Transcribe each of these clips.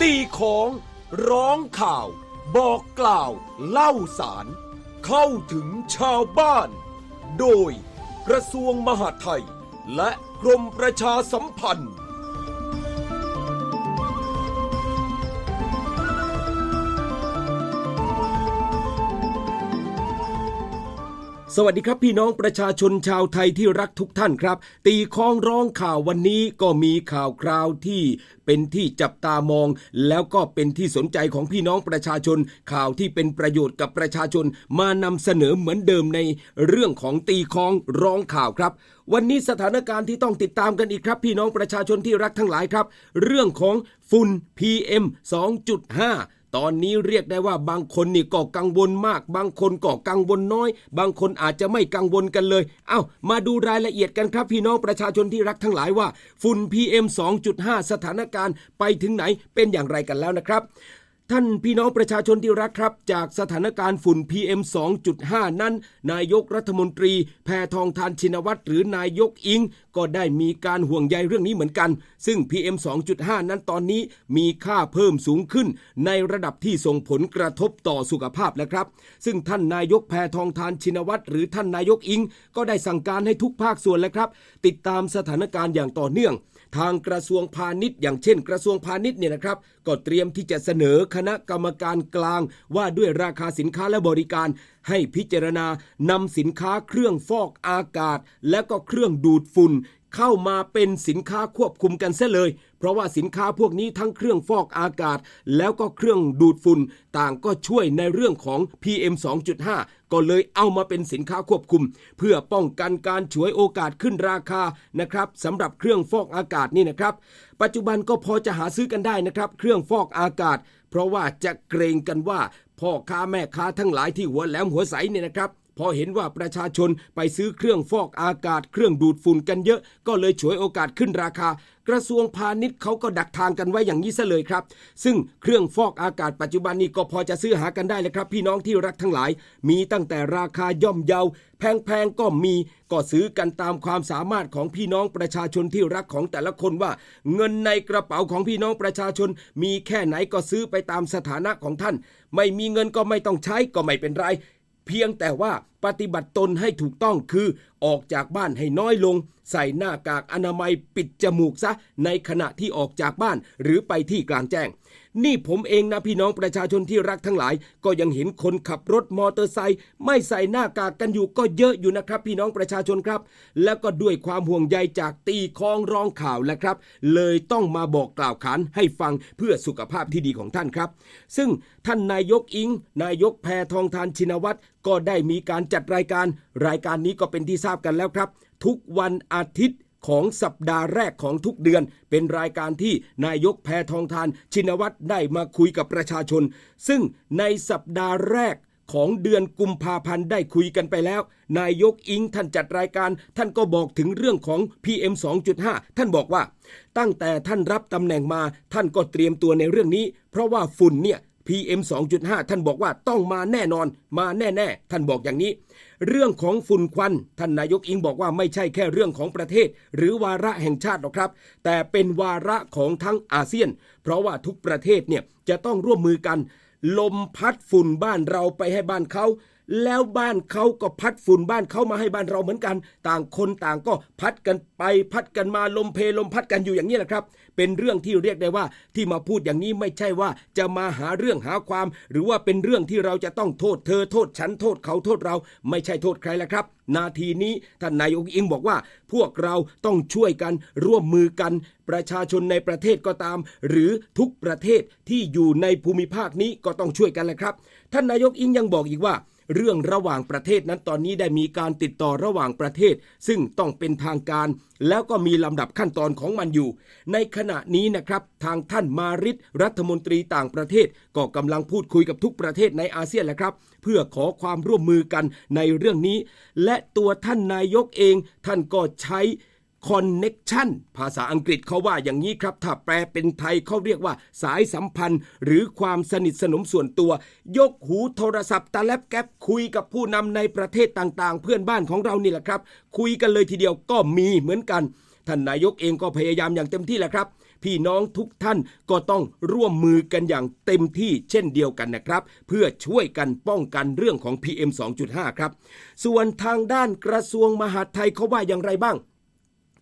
ตีของ ร้องข่าว บอกกล่าว เล่าสาร เข้าถึงชาวบ้าน โดยกระทรวงมหาดไทย และกรมประชาสัมพันธ์ สวัสดีครับพี่น้องประชาชนชาวไทยที่รักทุกท่านครับ ตีคล้องร้องข่าววันนี้ก็มีข่าวคราวที่เป็นที่จับตามอง แล้วก็เป็นที่สนใจของพี่น้องประชาชน ข่าวที่เป็นประโยชน์กับประชาชน มานำเสนอเหมือนเดิมในเรื่องของตีคล้องร้องข่าวครับ วันนี้สถานการณ์ที่ต้องติดตามกันอีกครับ พี่น้องประชาชนที่รักทั้งหลายครับ เรื่องของฝุ่น PM 2.5 ตอนนี้เรียกได้ว่าบางคนนี่ก็กังวลมาก บางคนก็กังวลน้อย บางคนอาจจะไม่กังวลกันเลย เอ้า มาดูรายละเอียดกันครับพี่น้องประชาชนที่รักทั้งหลายว่า ฝุ่น PM 2.5 สถานการณ์ไปถึงไหนเป็นอย่างไรกันแล้วนะครับท่านพี่น้องประชาชนที่รักครับ จากสถานการณ์ฝุ่น PM 2.5 นั้น นายกรัฐมนตรี แพทองทานชินวัตรหรือนายกอิงก็ได้มีการห่วงใยเรื่องนี้เหมือนกัน ซึ่ง PM 2.5 นั้นตอนนี้มีค่าเพิ่มสูงขึ้น ในระดับที่ส่งผลกระทบต่อสุขภาพแล้วครับ ซึ่งท่านนายกแพทองทานชินวัตรหรือท่านนายกอิง ก็ได้สั่งการให้ทุกภาคส่วนแล้วครับ ติดตามสถานการณ์อย่างต่อเนื่องทางกระทรวงพาณิชย์อย่างเช่น กระทรวงพาณิชย์เนี่ยนะครับ ก็เตรียมที่จะเสนอคณะกรรมการกลางว่าด้วยราคาสินค้าและบริการให้พิจารณานำสินค้าเครื่องฟอกอากาศ และก็เครื่องดูดฝุ่นเข้ามาเป็นสินค้าควบคุมกันเสียเลย เพราะว่าสินค้าพวกนี้ทั้งเครื่องฟอกอากาศ แล้วก็เครื่องดูดฝุ่นต่างก็ช่วยในเรื่องของ PM 2.5 ก็เลยเอามาเป็นสินค้าควบคุม เพื่อป้องกันการฉวยโอกาสขึ้นราคานะครับสำหรับเครื่องฟอกอากาศนี่นะครับ ปัจจุบันก็พอจะหาซื้อกันได้นะครับ เครื่องฟอกอากาศ เพราะว่าจะเกรงกันว่า พ่อค้าแม่ค้าทั้งหลายที่หัวแหลมหัวใสเนี่ยนะครับ พอเห็นว่าประชาชนไปซื้อเครื่องฟอกอากาศเครื่องดูดฝุ่นกันเยอะ ก็เลยฉวยโอกาสขึ้นราคา กระทรวงพาณิชย์เขาก็ดักทางกันไว้อย่างนี้ซะเลยครับ ซึ่งเครื่องฟอกอากาศปัจจุบันนี้ก็พอจะซื้อหากันได้เลยครับ พี่น้องที่รักทั้งหลาย มีตั้งแต่ราคาย่อมเยาแพงๆก็มีก็ซื้อกันตามความสามารถของพี่น้องประชาชนที่รักของแต่ละคนว่า เงินในกระเป๋าของพี่น้องประชาชน มีแค่ไหนก็ซื้อไปตามสถานะของท่าน ไม่มีเงินก็ไม่ต้องใช้ก็ไม่เป็นไร เพียงแต่ว่าปฏิบัติตนให้ถูกต้องคือออกจากบ้านให้น้อยลง ใส่หน้ากากอนามัยปิดจมูกซะในขณะที่ออกจากบ้านหรือไปที่กลางแจ้ง นี่ผมเองนะพี่น้องประชาชนที่รักทั้งหลาย ก็ยังเห็นคนขับรถมอเตอร์ไซค์ไม่ใส่หน้ากากกันอยู่ก็เยอะอยู่นะครับ พี่น้องประชาชนครับ แล้วก็ด้วยความห่วงใยจากตีคองร้องข่าวแหละครับ เลยต้องมาบอกกล่าวขานให้ฟังเพื่อสุขภาพที่ดีของท่านครับ ซึ่งท่านนายกอิง นายกแพทองทานชินวัตรก็ได้มีการจัดรายการ รายการนี้ก็เป็นที่ทราบกันแล้วครับ ทุกวันอาทิตย์ ของสัปดาห์แรกของทุกเดือน เป็นรายการที่นายกแพทองทานชินวัตรได้มาคุยกับประชาชน ซึ่งในสัปดาห์แรกของเดือนกุมภาพันธ์ได้คุยกันไปแล้ว นายกอิงท่านจัดรายการ ท่านก็บอกถึงเรื่องของ PM 2.5 ท่านบอกว่า ตั้งแต่ท่านรับตำแหน่งมา ท่านก็เตรียมตัวในเรื่องนี้ เพราะว่าฝุ่นเนี่ย PM 2.5 ท่านบอกว่าต้องมาแน่นอน มาแน่ ๆ ท่านบอกอย่างนี้ เรื่องของฝุ่นควันท่านนายกอิงบอกว่าไม่ใช่แค่เรื่องของประเทศ หรือวาระแห่งชาติหรอกครับ แต่เป็นวาระของทั้งอาเซียน เพราะว่าทุกประเทศเนี่ยจะต้องร่วมมือกัน ลมพัดฝุ่นบ้านเราไปให้บ้านเขาแล้วบ้านเขาก็พัดฝุ่นบ้านเขามาให้บ้านเราเหมือนกัน ต่างคนต่างก็พัดกันไปพัดกันมาลมเพลมพัดกันอยู่อย่างนี้แหละครับ เป็นเรื่องที่เรียกได้ว่าที่มาพูดอย่างนี้ไม่ใช่ว่าจะมาหาเรื่องหาความ หรือว่าเป็นเรื่องที่เราจะต้องโทษเธอโทษฉันโทษเขาโทษเรา ไม่ใช่โทษใครแล้วครับ นาทีนี้ท่านนายกอิงบอกว่า พวกเราต้องช่วยกันร่วมมือกัน ประชาชนในประเทศก็ตาม หรือทุกประเทศที่อยู่ในภูมิภาคนี้ก็ต้องช่วยกันแหละครับ ท่านนายกอิงยังบอกอีกว่า เรื่องระหว่างประเทศนั้นตอนนี้ได้มีการติดต่อระหว่างประเทศ ซึ่งต้องเป็นทางการ แล้วก็มีลำดับขั้นตอนของมันอยู่ ในขณะนี้นะครับทางท่านมาริตรัฐมนตรีต่างประเทศ ก็กำลังพูดคุยกับทุกประเทศในอาเซียนแหละครับ เพื่อขอความร่วมมือกันในเรื่องนี้ และตัวท่านนายกเองท่านก็ใช้ connection ภาษาอังกฤษเขาว่าอย่างนี้ครับ ถ้าแปลเป็นไทยเขาเรียกว่าสายสัมพันธ์ หรือความสนิทสนมส่วนตัว ยกหูโทรศัพท์ตาแลบแก๊ปคุยกับผู้นำในประเทศต่างๆ เพื่อนบ้านของเรานี่แหละครับ คุยกันเลยทีเดียวก็มีเหมือนกัน ท่านนายกเองก็พยายามอย่างเต็มที่แหละครับ พี่น้องทุกท่านก็ต้องร่วมมือกันอย่างเต็มที่เช่นเดียวกันนะครับ เพื่อช่วยกันป้องกันเรื่องของ PM 2.5 ครับ ส่วนทางด้านกระทรวงมหาดไทยเขาว่าอย่างไรบ้าง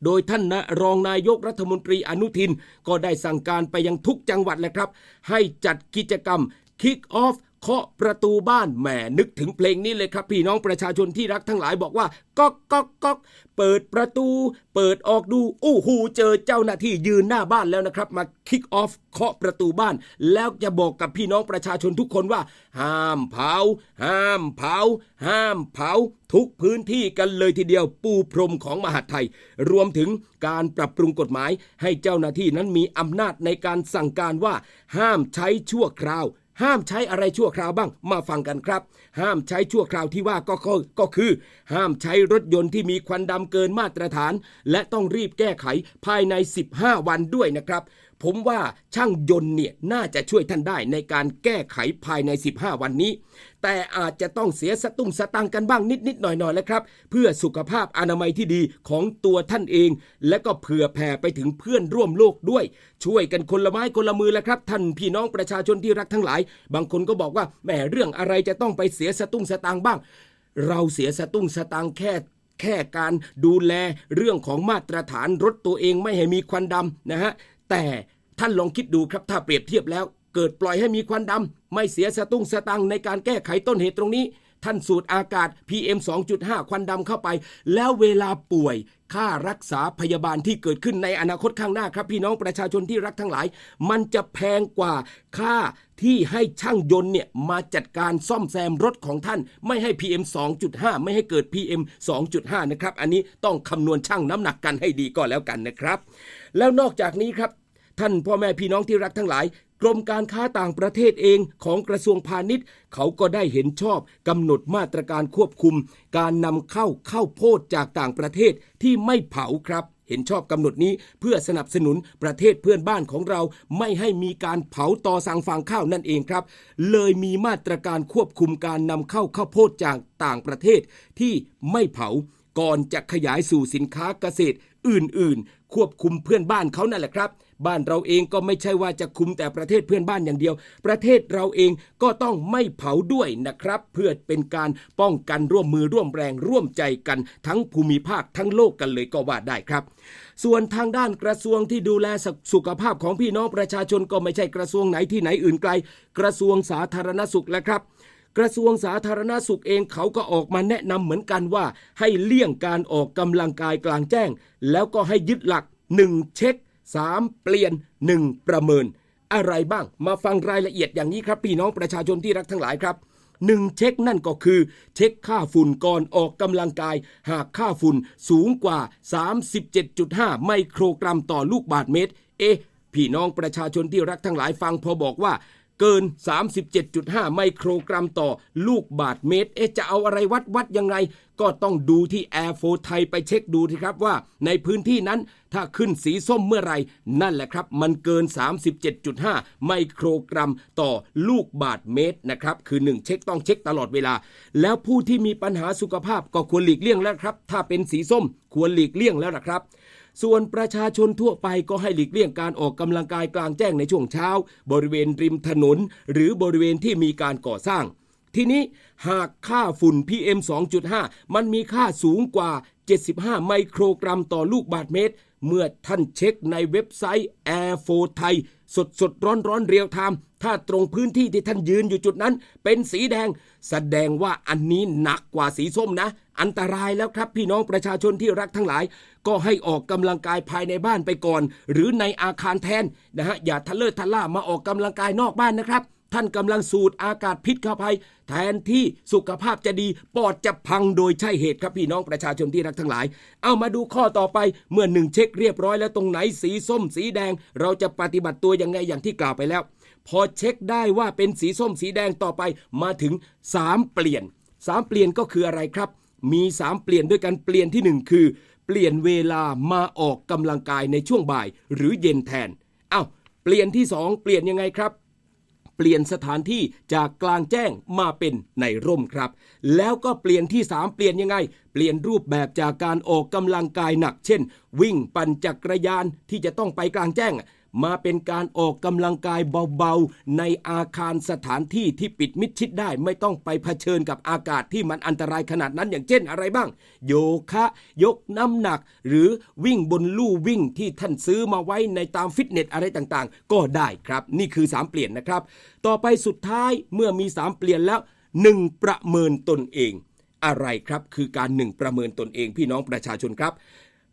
โดยท่านนะรองนายกรัฐมนตรีอนุทิน ก็ได้สั่งการไปยังทุกจังหวัดเละครับ ให้จัดกิจกรรม Kick Off เคาะประตูบ้านแหมนึกถึงเพลงนี้เลยครับ พี่น้องประชาชนที่รักทั้งหลายบอกว่าก๊อกก๊อกก๊อกเปิดประตู เปิดออกดูอู้หูเจอเจ้าหน้าที่ยืนหน้าบ้านแล้วนะครับ มา Kick Off เคาะประตูบ้าน แล้วจะบอกกับพี่น้องประชาชนทุกคนว่า ห้ามเผา ห้ามเผา ห้ามเผา ทุกพื้นที่กันเลยทีเดียวปูพรมของมหาดไทย รวมถึงการปรับปรุงกฎหมาย ให้เจ้าหน้าที่นั้นมีอำนาจในการสั่งการว่า ห้ามใช้ชั่วคราว ห้ามใช้อะไรชั่วคราวบ้างมาฟังกันครับ ห้ามใช้ชั่วคราวที่ว่าก็ก็ก็คือ ห้ามใช้รถยนต์ที่มีควันดำเกินมาตรฐาน และต้องรีบแก้ไขภายใน 15 วันด้วยนะครับ ผมว่าช่างยนต์เนี่ยน่าจะช่วยท่านได้ในการแก้ไขภายใน 15 วันนี้ แต่อาจจะต้องเสียสตุ้งสตังกันบ้างนิดๆหน่อยๆแล้วครับ เพื่อสุขภาพอนามัยที่ดีของตัวท่านเอง และก็เผื่อแผ่ไปถึงเพื่อนร่วมโลกด้วย ช่วยกันคนละไม้คนละมือแล้วครับ ท่านพี่น้องประชาชนที่รักทั้งหลาย บางคนก็บอกว่าแหมเรื่องอะไรจะต้องไปเสียสตุ้งสตังบ้าง เราเสียสตุ้งสตังแค่แค่การดูแลเรื่องของมาตรฐานรถตัวเองไม่ให้มีควันดำนะฮะ แต่ท่านลองคิดดูครับถ้าเปรียบเทียบแล้ว เกิดปล่อยให้มีควันดำไม่เสียสตุ้งสตังในการแก้ไขต้นเหตุตรงนี้ ท่านสูดอากาศ PM 2.5 ควันดำเข้าไป แล้วเวลาป่วย ค่ารักษาพยาบาลที่เกิดขึ้นในอนาคตข้างหน้าครับ พี่น้องประชาชนที่รักทั้งหลาย มันจะแพงกว่าค่าที่ให้ช่างยนต์เนี่ยมาจัดการซ่อมแซมรถของท่าน ไม่ให้ PM 2.5 ไม่ให้เกิด PM 2.5 นะครับ อันนี้ต้องคำนวณช่างน้ำหนักกันให้ดีก็แล้วกันนะครับ แล้วนอกจากนี้ครับ ท่านพ่อแม่พี่น้องที่รักทั้งหลาย กรมการค้าต่างประเทศเองของกระทรวงพาณิชย์ เขาก็ได้เห็นชอบกำหนดมาตรการควบคุม การนำเข้าข้าวโพดจากต่างประเทศที่ไม่เผาครับเห็นชอบกำหนดนี้เพื่อสนับสนุนประเทศเพื่อนบ้านของเรา ไม่ให้มีการเผาต่อสั่งฟางข้าวนั่นเองครับ เลยมีมาตรการควบคุมการนำเข้าข้าวโพดจากต่างประเทศที่ไม่เผาก่อนจะขยายสู่สินค้าเกษตรอื่นๆ ควบคุมเพื่อนบ้านเขานั่นแหละครับ บ้านเราเองก็ไม่ใช่ว่าจะคุมแต่ประเทศเพื่อนบ้านอย่างเดียว ประเทศเราเองก็ต้องไม่เผาด้วยนะครับ เพื่อเป็นการป้องกันร่วมมือร่วมแรงร่วมใจกัน ทั้งภูมิภาคทั้งโลกกันเลยก็ว่าได้ครับ ส่วนทางด้านกระทรวงที่ดูแลสุขภาพของพี่น้องประชาชนก็ไม่ใช่กระทรวงไหนที่ไหนอื่นไกล กระทรวงสาธารณสุขแหละครับกระทรวงสาธารณสุขเองเขาก็ออกมาแนะนำเหมือนกันว่า ให้เลี่ยงการออกกำลังกายกลางแจ้ง แล้วก็ให้ยึดหลัก 1 เช็ค 3 เปลี่ยน 1 ประเมิน อะไรบ้าง มาฟังรายละเอียดอย่างนี้ครับ พี่น้องประชาชนที่รักทั้งหลายครับหนึ่งเช็คนั่นก็คือ เช็คค่าฝุ่นก่อนออกกำลังกาย หากค่าฝุ่นสูงกว่า 37.5 ไมโครกรัมต่อลูกบาทเมตร เอ๊ะพี่น้องประชาชนที่รักทั้งหลายฟังพอบอกว่า เกิน 37.5 ไมโครกรัมต่อลูกบาทเมตร เอ๊ะจะเอาอะไรวัดวัดยังไง ก็ต้องดูที่ Air 4ไทยไปเช็คดูทีครับว่า ในพื้นที่นั้นถ้าขึ้นสีส้มเมื่อไรนั่นแหละครับ มันเกิน 37.5 ไมโครกรัมต่อลูกบาทเมตรนะครับ คือ 1 เช็คต้องเช็คตลอดเวลา แล้วผู้ที่มีปัญหาสุขภาพก็ควรหลีกเลี่ยงแล้วครับ ถ้าเป็นสีส้มควรหลีกเลี่ยงแล้วนะครับ ส่วนประชาชนทั่วไปก็ให้หลีกเลี่ยงการออกกำลังกายกลางแจ้งในช่วงเช้า บริเวณริมถนน หรือบริเวณที่มีการก่อสร้าง ทีนี้หากค่าฝุ่น PM 2.5 มันมีค่าสูงกว่า 75 ไมโครกรัมต่อลูกบาทเมตร เมื่อท่านเช็คในเว็บไซต์ Air 4ไทยสดสดร้อนร้อนเรียวไทม์ถ้าตรงพื้นที่ที่ท่านยืนอยู่จุดนั้น เป็นสีแดง แสดงว่าอันนี้หนักกว่าสีส้มนะ อันตรายแล้วครับพี่น้องประชาชนที่รักทั้งหลาย ก็ให้ออกกำลังกายภายในบ้านไปก่อน หรือในอาคารแทนนะฮะอย่าทะเลอะทะล่ามาออกกำลังกายนอกบ้านนะครับ ท่านกำลังสูดอากาศพิษเข้าไปแทนที่สุขภาพจะดี ปอดจะพังโดยใช่เหตุครับพี่น้องประชาชนที่รักทั้งหลาย เอามาดูข้อต่อไปเมื่อหนึ่งเช็คเรียบร้อยแล้วตรงไหนสีส้มสีแดง เราจะปฏิบัติตัวยังไงอย่างที่กล่าวไปแล้ว พอเช็คได้ว่าเป็นสีส้มสีแดงต่อไปมาถึง 3 เปลี่ยน 3 เปลี่ยนก็คืออะไรครับ มี 3 เปลี่ยนด้วยกันเปลี่ยนที่ 1 คือ เปลี่ยนเวลามาออกกำลังกายในช่วงบ่าย หรือเย็นแทนอ้าวเปลี่ยนที่ 2 เปลี่ยนยังไงครับ ปลี่ยนสถานที่จากกลางแจ้งมาเป็นในร่มครับ แล้วก็เปลี่ยนที่ 3 เปลี่ยนยังไง เปลี่ยนรูปแบบจากการออกกำลังกายหนัก เช่น วิ่งปั่นจักรยานที่จะต้องไปกลางแจ้ง มาเป็นการออกกำลังกายเบาๆ ในอาคารสถานที่ที่ปิดมิดชิดได้ ไม่ต้องไปเผชิญกับอากาศที่มันอันตรายขนาดนั้นอย่างเช่นอะไรบ้าง โยคะ ยกน้ำหนัก หรือวิ่งบนลู่วิ่งที่ท่านซื้อมาไว้ในตามฟิตเนสอะไรต่างๆ ก็ได้ครับ นี่คือ 3 เปลี่ยนนะครับ ต่อไปสุดท้ายเมื่อมี 3 เปลี่ยนแล้ว 1 ประเมินตนเอง อะไรครับคือการหนึ่งประเมินตนเองพี่น้องประชาชนครับ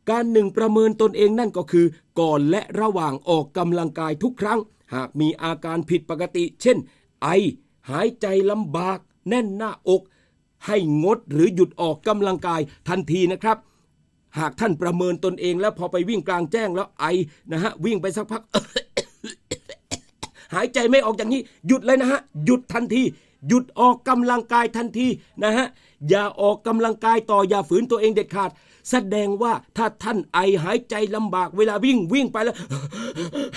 การหนึ่งประเมินตนเองนั่นก็คือ ก่อนและระหว่างออกกำลังกายทุกครั้ง หากมีอาการผิดปกติ เช่น ไอ หายใจลำบาก แน่นหน้าอก ให้งดหรือหยุดออกกำลังกายทันทีนะครับ หากท่านประเมินตนเองแล้วพอไปวิ่งกลางแจ้งแล้วไอนะฮะวิ่งไปสักพักหายใจไม่ออกอย่างนี้ หยุดเลยนะฮะ หยุดทันที หยุดออกกำลังกายทันทีนะฮะ อย่าออกกำลังกายต่ออย่าฝืนตัวเองเด็ดขาด แสดงว่าถ้าท่านไอหายใจลำบากเวลาวิ่งวิ่งไปแล้ว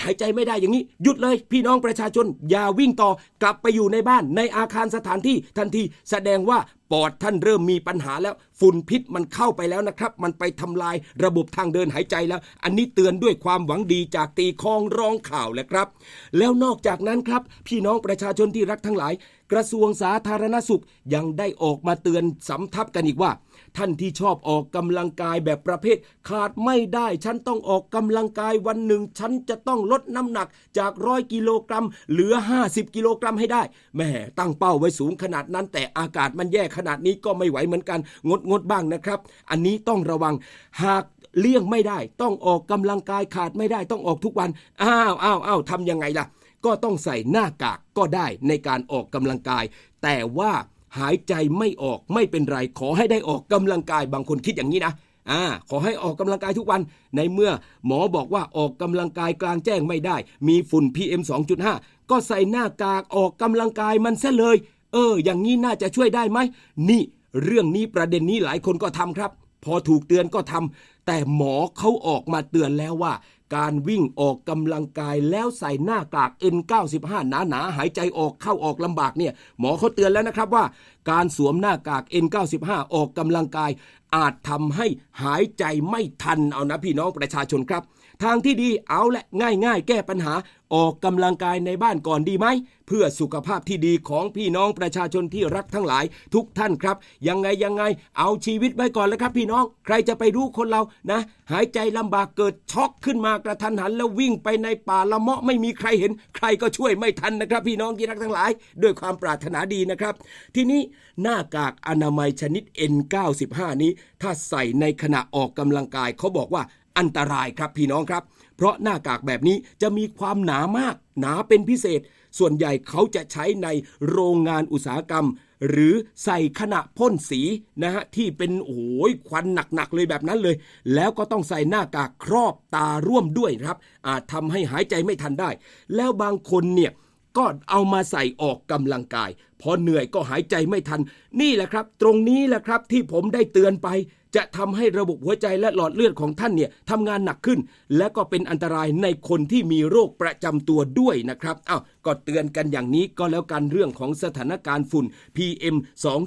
หายใจไม่ได้อย่างนี้ หยุดเลย พี่น้องประชาชน อย่าวิ่งต่อกลับไปอยู่ในบ้านในอาคารสถานที่ทันที แสดงว่าปอดท่านเริ่มมีปัญหาแล้ว ฝุ่นพิษมันเข้าไปแล้วนะครับ มันไปทำลายระบบทางเดินหายใจแล้ว อันนี้เตือนด้วยความหวังดีจากตีคองร้องข่าวแหละครับ แล้วนอกจากนั้นครับ พี่น้องประชาชนที่รักทั้งหลาย กระทรวงสาธารณสุขยังได้ออกมาเตือนสำทับกันอีกว่า ท่านที่ชอบออกกำลังกายแบบประเภท ขาดไม่ได้ ฉันต้องออกกำลังกายวันหนึ่ง ฉันจะต้องลดน้ำหนักจากร้อยกิโลกรัมเหลือ 50 กิโลกรัมให้ได้แม่ตั้งเป้าไว้สูงขนาดนั้น แต่อากาศมันแย่ขนาดนี้ก็ไม่ไหวเหมือนกัน งดงดบ้างนะครับ อันนี้ต้องระวังหากเลี่ยงไม่ได้ ต้องออกกำลังกายขาดไม่ได้ต้องออกทุกวันอ้าวอ้าวอ้าวทำยังไงล่ะ ก็ต้องใส่หน้ากากก็ได้ในการออกกำลังกาย แต่ว่า หายใจไม่ออกไม่เป็นไร ขอให้ได้ออกกำลังกายบางคนคิดอย่างนี้นะอ่าขอให้ออกกำลังกายทุกวันในเมื่อหมอบอกว่าออกกำลังกายกลางแจ้งไม่ได้ มีฝุ่น PM 2.5 ก็ใส่หน้ากากออกกำลังกายมันซะเลย เออ อย่างนี้น่าจะช่วยได้ไหมนี่ เรื่องนี้ประเด็นนี้หลายคนก็ทำครับ พอถูกเตือนก็ทำแต่หมอเขาออกมาเตือนแล้วว่า การวิ่งออกกำลังกายแล้วใส่หน้ากาก N95 หนาหนาๆหายใจออกเข้าออกลำบากเนี่ยหมอเขาเตือนแล้วนะครับว่า การสวมหน้ากาก N95 ออกกำลังกาย อาจทำให้หายใจไม่ทันเอานะพี่น้องประชาชนครับ ทางที่ดีเอาและง่ายๆ แก้ปัญหาออกกำลังกายในบ้านก่อนดีไหม เพื่อสุขภาพที่ดีของพี่น้องประชาชนที่รักทั้งหลายทุกท่านครับ ยังไงยังไง เอาชีวิตไว้ก่อนแล้วครับพี่น้อง ใครจะไปรู้คนเรานะ หายใจลำบากเกิดช็อกขึ้นมากระทันหัน แล้ววิ่งไปในป่าละเมาะไม่มีใครเห็น ใครก็ช่วยไม่ทันนะครับ พี่น้องที่รักทั้งหลาย ด้วยความปรารถนาดีนะครับ ทีนี้หน้ากากอนามัยชนิด N95 นี้ ถ้าใส่ในขณะออกกำลังกายเขาบอกว่า อันตรายครับพี่น้องครับ เพราะหน้ากากแบบนี้จะมีความหนามาก หนาเป็นพิเศษ ส่วนใหญ่เขาจะใช้ในโรงงานอุตสาหกรรม หรือใส่ขณะพ่นสีนะฮะที่เป็นโอ้ยควันหนักๆเลยแบบนั้นเลย แล้วก็ต้องใส่หน้ากากครอบตาร่วมด้วยครับ อาจทำให้หายใจไม่ทันได้ แล้วบางคนเนี่ยก็เอามาใส่ออกกำลังกาย พอเหนื่อยก็หายใจไม่ทัน นี่แหละครับ ตรงนี้แหละครับที่ผมได้เตือนไป จะทำให้ระบบหัวใจและหลอดเลือดของท่านเนี่ยทำงานหนักขึ้น และก็เป็นอันตรายในคนที่มีโรคประจำตัวด้วยนะครับอ้าวก็เตือนกันอย่างนี้ก็แล้วกันเรื่องของสถานการณ์ฝุ่น PM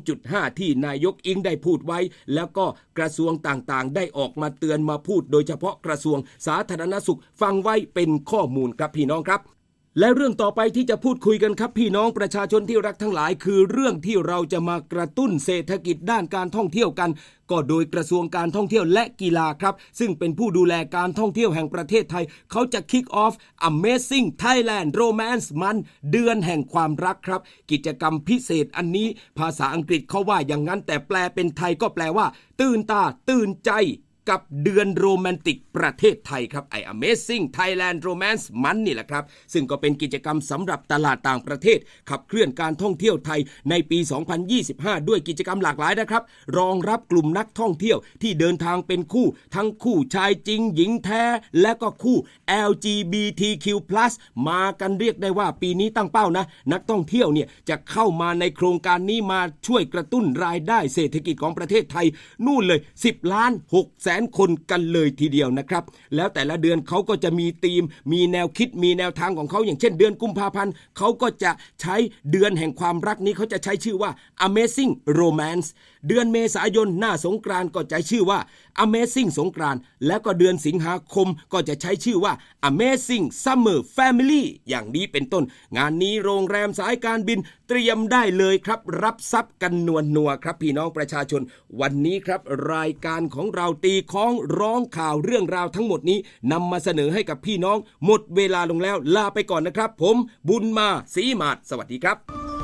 2.5 ที่นายกอิงได้พูดไว้ แล้วก็กระทรวงต่างๆ ได้ออกมาเตือนมาพูด โดยเฉพาะกระทรวงสาธารณสุขฟังไว้เป็นข้อมูลครับพี่น้องครับ และเรื่องต่อไปที่จะพูดคุยกันครับพี่น้องประชาชนที่รักทั้งหลาย คือเรื่องที่เราจะมากระตุ้นเศรษฐกิจด้านการท่องเที่ยวกัน ก็โดยกระทรวงการท่องเที่ยวและกีฬาครับ ซึ่งเป็นผู้ดูแลการท่องเที่ยวแห่งประเทศไทย เขาจะ kick off Amazing Thailand Romance มันเดือนแห่งความรักครับ กิจกรรมพิเศษอันนี้ ภาษาอังกฤษเขาว่าอย่างนั้น แต่แปลเป็นไทยก็แปลว่า ตื่นตาตื่นใจ กับเดือนโรแมนติกประเทศไทยครับไอ Amazing Thailand Romance มันนี่แหละครับ ซึ่งก็เป็นกิจกรรมสำหรับตลาดต่างประเทศ ขับเคลื่อนการท่องเที่ยวไทยในปี 2025 ด้วยกิจกรรมหลากหลายนะครับ รองรับกลุ่มนักท่องเที่ยวที่เดินทางเป็นคู่ ทั้งคู่ชายจริง หญิงแท้ และก็คู่ LGBTQ+ มากันเรียกได้ว่าปีนี้ตั้งเป้านะ นักท่องเที่ยวเนี่ยจะเข้ามาในโครงการนี้มาช่วยกระตุ้นรายได้เศรษฐกิจของประเทศไทย นู่นเลย 10 ล้าน6แสนคนกันเลยทีเดียวนะครับ แล้วแต่ละเดือนเขาก็จะมีธีม มีแนวคิดมีแนวทางของเขาอย่างเช่นเดือนกุมภาพันธ์เขาก็จะใช้เดือนแห่งความรักนี้เขาจะใช้ชื่อว่า Amazing Romance เดือนเมษายนหน้าสงกรานต์ก็จะชื่อว่า Amazing สงกรานต์แล้วก็เดือนสิงหาคมก็จะใช้ชื่อว่า Amazing Summer Family อย่างนี้เป็นต้น งานนี้โรงแรมสายการบินเตรียมได้เลยครับ รับทรัพย์กันนวลนัวครับพี่น้องประชาชน วันนี้ครับรายการของเราตีค้องร้องข่าวเรื่องราวทั้งหมดนี้นำมาเสนอให้กับพี่น้อง หมดเวลาลงแล้วลาไปก่อนนะครับ ผมบุญมาสีมาศสวัสดีครับ